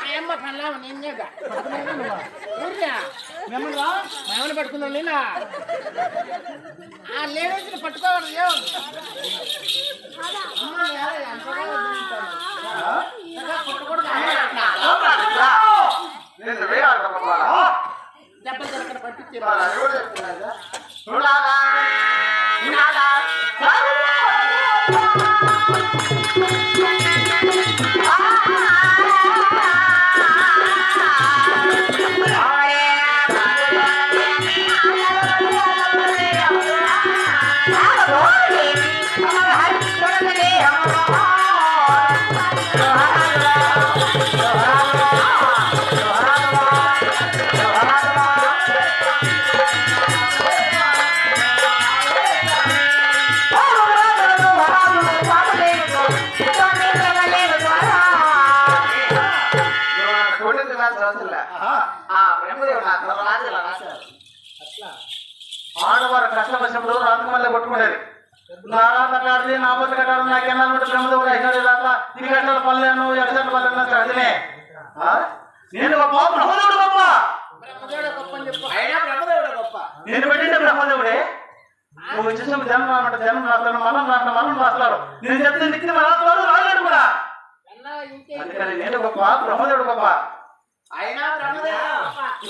ఆయమ్మ పెళ్ళామా నేను చేద్దా ఊర్రా మేమని పట్టుకుందాం నేనా ఆ లేడీస్ని పట్టుకోవాలి? ఆడవారు కష్టపడినప్పుడు రాతమల్లె కొట్టుకునేది కాదు నా బొత్త కట్టాడు నా కెన్నాలు పెట్టి బ్రహ్మదేవుడు అయినాడు రాత ఇది కట్టాడు పల్లెను ఎడసండి పల్లెను అదినే నేను గొప్ప. బ్రహ్మదేవుడు గొప్ప నేను పెట్టిండే బ్రహ్మదేవుడే. నువ్వు చూసిన జన్మ రామంటే జన్మ రాస్తాడు మనం రాంటే మనం రాస్తాడు నేను చెప్తే నిక్కిన రాస్తాడు రాలేడు కూడా. అందుకని నేను గొప్ప బ్రహ్మదేవుడు గొప్ప. అయినా బ్రహ్మదేవుడు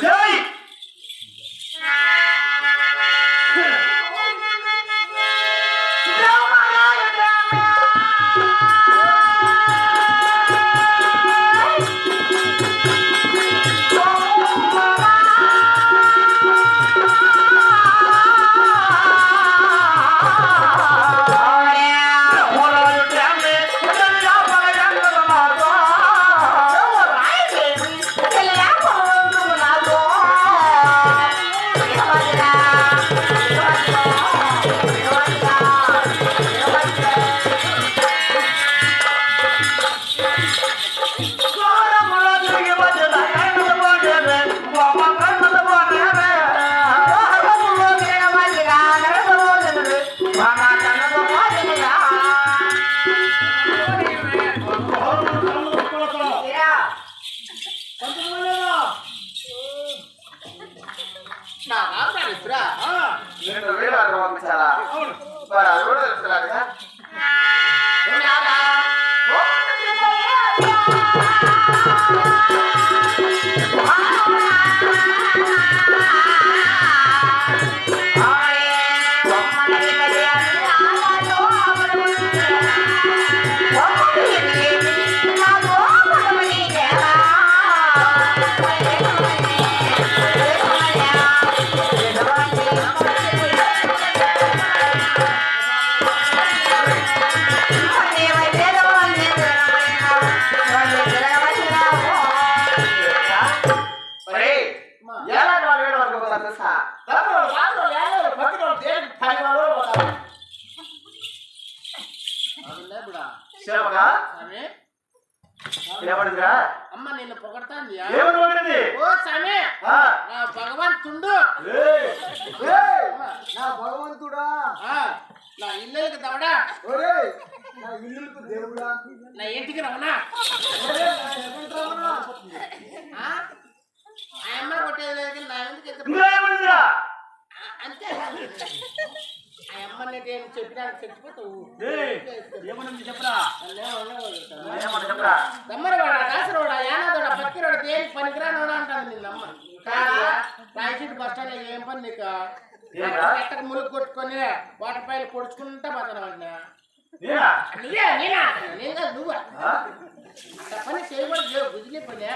మరి అది కూడా తెలుస్తున్నా కదా మరి అంతే ఆ అమ్మ నేను చెప్పినా చచ్చిపోతావు ఏయ్, ఏమనింది చెప్పరా దమ్మరవాడ చెప్పరా రాసరోడా యానాదోడా పక్కిరోడా పనికిరానోడా అంటాను నిన్నమ్మ రాయచీటి బస్ స్టాండ్ ఏం పని నీకు? ఎట్టకు ములుగు కొట్టుకొని వాటర్ పైలు పొడుచుకుంటా పోతాను వాడిని నేనా నువ్వే నేనా నేను కాదు నువ్వు ఆ? అంత పని చేయకూడదు లేవు బుద్ధి పని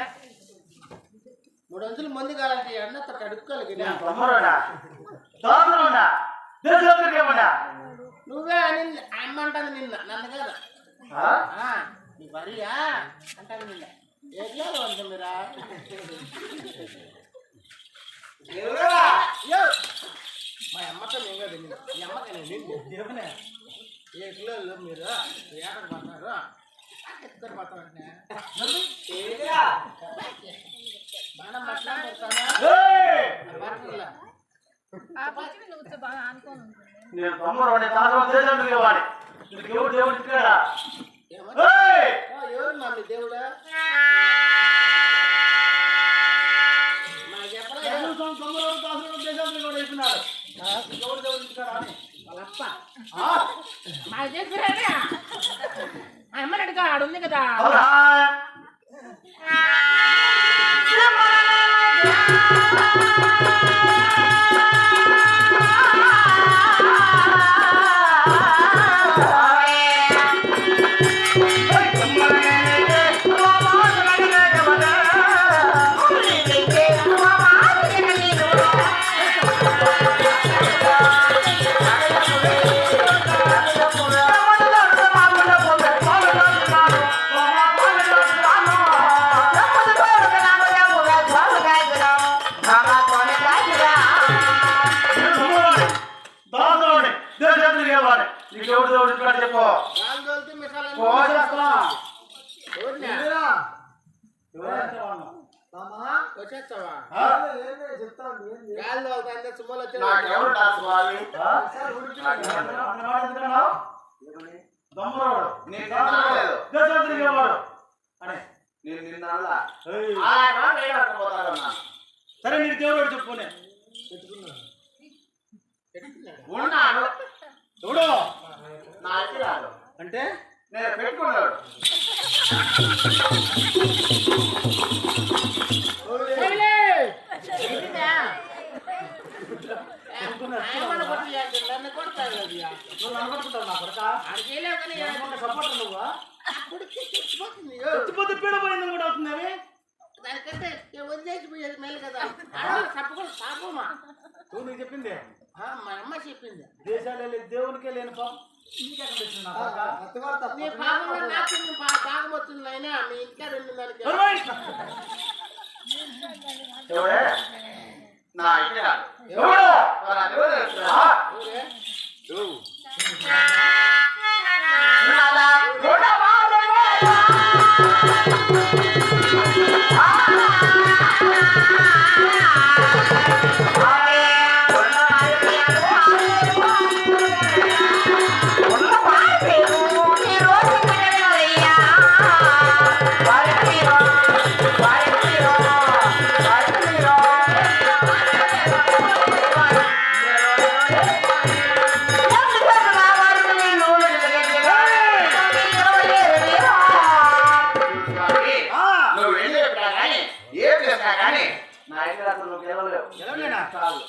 మూడు అంచులు మంది కాలంటే అన్న తట అడుక్కోలేకుండా నువ్వే అని అమ్మ అంటాను నిన్న. నన్ను కదా. నీ భార్యా అంటాను నిన్న. ఏట్లా అంటుంది మీరా? మా అమ్మతో ఏం కాదు మీ అమ్మకనే దేవునే ఏట్లో మీరు? ఏడారు పడతారు ఎక్కడ పడతారు నేను తమ్ముడు నేను తాను దేశం తిరిగేవాడి నీకు ఎవరు దేవుడు? ఓ, ఎవరు మా మీ దేవుడు? మాకు చెప్పలేదు. వాళ్ళప్ప. మాకు చెప్పారా? అమ్మనడుగా ఆడుంది కదా. నేను నేను నిన్న నేను. సరే నీకు దేవుడు చెప్పుకోనే ఉన్నాడు. అతిరాడు అంటే? నేను పెట్టుకున్నాడు చెప్పింది? మా అమ్మ చెప్పింది. దేశాలు దేవునికి లేని పాపం. ఇంకా నువ్వు ఏం చెప్పినా కానీ ఏం చేసినా కానీ నా ఇంటి అసలు నువ్వు గెలవలేవు. గెలవలేనా? చాలు.